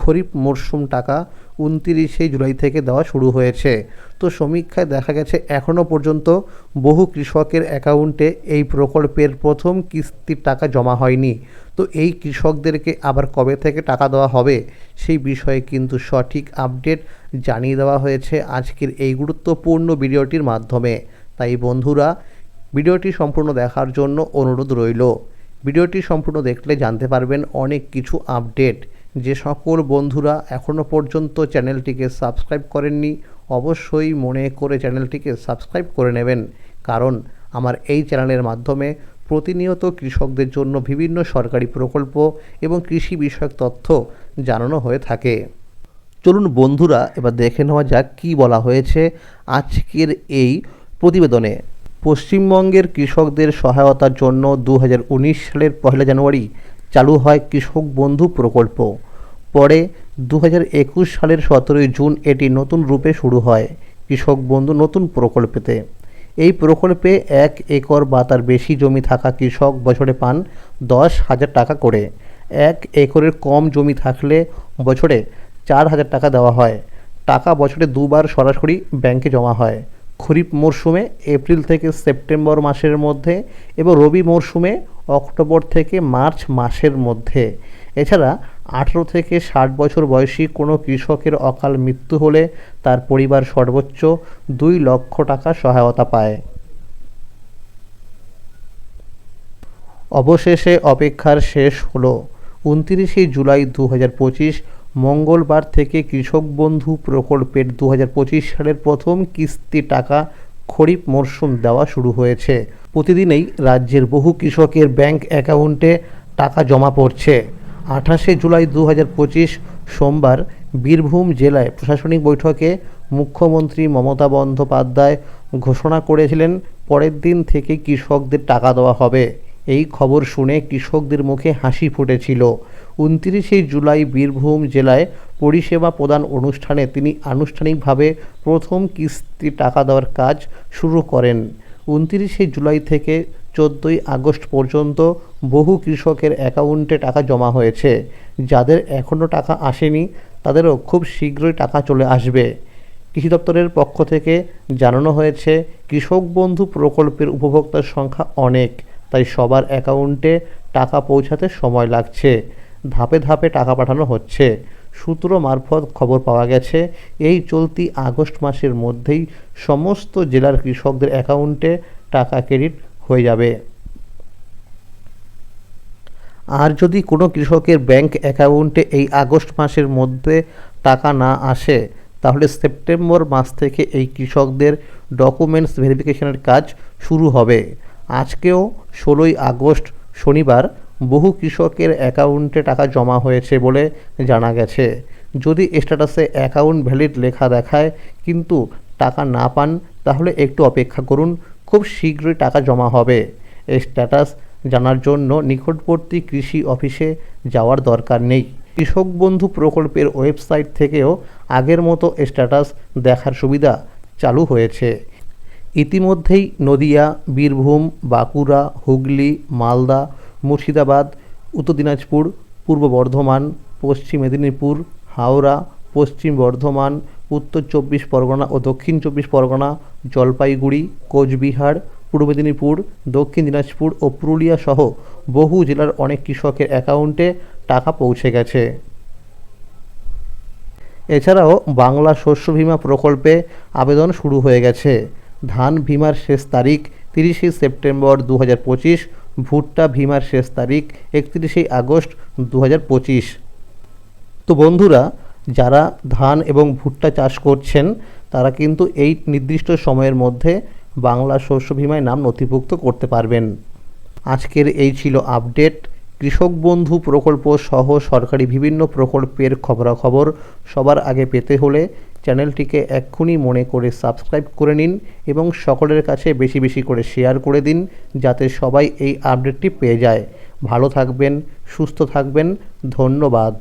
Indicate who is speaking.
Speaker 1: খরিফ মরশুম টাকা উনতিরিশে জুলাই থেকে দেওয়া শুরু হয়েছে। তো সমীক্ষায় দেখা গেছে এখনও পর্যন্ত বহু কৃষকের অ্যাকাউন্টে এই প্রকল্পের প্রথম কিস্তির টাকা জমা হয়নি। তো এই কৃষকদেরকে আবার কবে থেকে টাকা দেওয়া হবে, সেই বিষয়ে কিন্তু সঠিক আপডেট জানিয়ে দেওয়া হয়েছে আজকের এই গুরুত্বপূর্ণ ভিডিওটির মাধ্যমে। তাই বন্ধুরা, ভিডিওটি সম্পূর্ণ দেখার জন্য অনুরোধ রইল। ভিডিওটি সম্পূর্ণ দেখলে জানতে পারবেন অনেক কিছু আপডেট। যে সকল বন্ধুরা এখনও পর্যন্ত চ্যানেলটিকে সাবস্ক্রাইব করেননি, অবশ্যই মনে করে চ্যানেলটিকে সাবস্ক্রাইব করে নেবেন। কারণ আমার এই চ্যানেলের মাধ্যমে প্রতিনিয়ত কৃষকদের জন্য বিভিন্ন সরকারি প্রকল্প এবং কৃষি বিষয়ক তথ্য জানানো হয়ে থাকে। চলুন বন্ধুরা, এবার দেখে নেওয়া যাক কী বলা হয়েছে আজকের এই প্রতিবেদনে। পশ্চিমবঙ্গের কৃষকদের সহায়তার জন্য দু হাজার উনিশ সালের পয়লা জানুয়ারি চালু হয় কৃষক বন্ধু প্রকল্প। পরে দু হাজার একুশ সালের সতেরোই জুন এটি নতুন রূপে শুরু হয় কৃষক বন্ধু নতুন প্রকল্পেতে। এই প্রকল্পে এক একর বা তার বেশি জমি থাকা কৃষক বছরে পান দশ হাজার টাকা করে। এক একরের কম জমি থাকলে বছরে চার হাজার টাকা দেওয়া হয়। টাকা বছরে দুবার সরাসরি ব্যাংকে জমা হয়। খরিফ মরশুমে, এপ্রিল থেকে সেপ্টেম্বর মাসের মধ্যে এবং রবি মরশুমে অক্টোবর থেকে মার্চ মাসের মধ্যে। এছাড়া আঠেরো থেকে ষাট বছর বয়সী কোনো কৃষকের অকাল মৃত্যু হলে তার পরিবার সর্বোচ্চ দুই লক্ষ টাকা সহায়তা পায়। অবশেষে অপেক্ষার শেষ হলো। উনতিরিশে জুলাই দু হাজার পঁচিশ, মঙ্গলবার থেকে কৃষক বন্ধু প্রকল্পের দু হাজার পঁচিশ সালের প্রথম কিস্তি টাকা খরিফ মরশুম দেওয়া শুরু হয়েছে। প্রতিদিনেই রাজ্যের বহু কৃষকের ব্যাংক অ্যাকাউন্টে টাকা জমা পড়ছে। আঠাশে জুলাই দু হাজার পঁচিশ সোমবার বীরভূম জেলায় প্রশাসনিক বৈঠকে মুখ্যমন্ত্রী মমতা বন্দ্যোপাধ্যায় ঘোষণা করেছিলেন, পরের দিন থেকে কৃষকদের টাকা দেওয়া হবে। এই খবর শুনে কৃষকদের মুখে হাসি ফুটেছিল। উনত্রিশে জুলাই বীরভূম জেলায় পরিষেবা প্রদান অনুষ্ঠানে তিনি আনুষ্ঠানিকভাবে প্রথম কিস্তি টাকা দেওয়ার কাজ শুরু করেন। উনত্রিশে জুলাই থেকে চোদ্দোই আগস্ট পর্যন্ত বহু কৃষকের অ্যাকাউন্টে টাকা জমা হয়েছে। যাদের এখনও টাকা আসেনি, তাদেরও খুব শীঘ্রই টাকা চলে আসবে। কৃষি দপ্তরের পক্ষ থেকে জানানো হয়েছে, কৃষক বন্ধু প্রকল্পের উপভোক্তার সংখ্যা অনেক। তাই সবার অ্যাকাউন্টে টাকা পৌঁছাতে সময় লাগছে। ধাপে ধাপে টাকা পাঠানো হচ্ছে। সূত্র মারফত খবর পাওয়া গেছে, এই চলতি আগস্ট মাসের মধ্যেই সমস্ত জেলার কৃষকদের অ্যাকাউন্টে টাকা ক্রেডিট হয়ে যাবে। আর যদি কোনো কৃষকের ব্যাংক অ্যাকাউন্টে এই আগস্ট মাসের মধ্যে টাকা না আসে, তাহলে সেপ্টেম্বর মাস থেকে এই কৃষকদের ডকুমেন্টস ভেরিফিকেশনের কাজ শুরু হবে। আজকেও ষোলোই আগস্ট শনিবার বহু কৃষকের অ্যাকাউন্টে টাকা জমা হয়েছে বলে জানা গেছে। যদি স্ট্যাটাসে অ্যাকাউন্ট ভ্যালিড লেখা দেখায় কিন্তু টাকা না পান, তাহলে একটু অপেক্ষা করুন, খুব শীঘ্রই টাকা জমা হবে। এই স্ট্যাটাস জানার জন্য নিকটবর্তী কৃষি অফিসে যাওয়ার দরকার নেই। কৃষক বন্ধু প্রকল্পের ওয়েবসাইট থেকেও আগের মতো স্ট্যাটাস দেখার সুবিধা চালু হয়েছে। ইতিমধ্যেই নদিয়া, বীরভূম, বাঁকুড়া, হুগলি, মালদা, মুর্শিদাবাদ, উত্তর দিনাজপুর, পূর্ব বর্ধমান, পশ্চিম মেদিনীপুর, হাওড়া, পশ্চিম বর্ধমান, উত্তর চব্বিশ পরগনা ও দক্ষিণ চব্বিশ পরগনা, জলপাইগুড়ি, কোচবিহার, পূর্ব মেদিনীপুর, দক্ষিণ দিনাজপুর ও পুরুলিয়া সহ বহু জেলার অনেক কৃষকের অ্যাকাউন্টে টাকা পৌঁছে গেছে। এছাড়াও বাংলা শস্য বিমা প্রকল্পে আবেদন শুরু হয়ে গেছে। ধান ভীমার শেষ তারিখ তিরিশে সেপ্টেম্বর দু হাজার পঁচিশ, ভুট্টা বিমার শেষ তারিখ একত্রিশে আগস্ট দু হাজার পঁচিশ। তো বন্ধুরা, যারা ধান এবং ভুট্টা চাষ করছেন, তারা কিন্তু এই নির্দিষ্ট সময়ের মধ্যে বাংলা শস্য বিমায় নাম নথিভুক্ত করতে পারবেন। আজকের এই ছিল আপডেট। কৃষক বন্ধু প্রকল্প সহ সরকারি বিভিন্ন প্রকল্পের খবরাখবর সবার আগে পেতে হলে চ্যানেলটিকে এক্ষুনি মনে করে সাবস্ক্রাইব করে নিন এবং সকলের কাছে বেশি বেশি করে শেয়ার করে দিন, যাতে সবাই এই আপডেটটি পেয়ে যায়। ভালো থাকবেন, সুস্থ থাকবেন। ধন্যবাদ।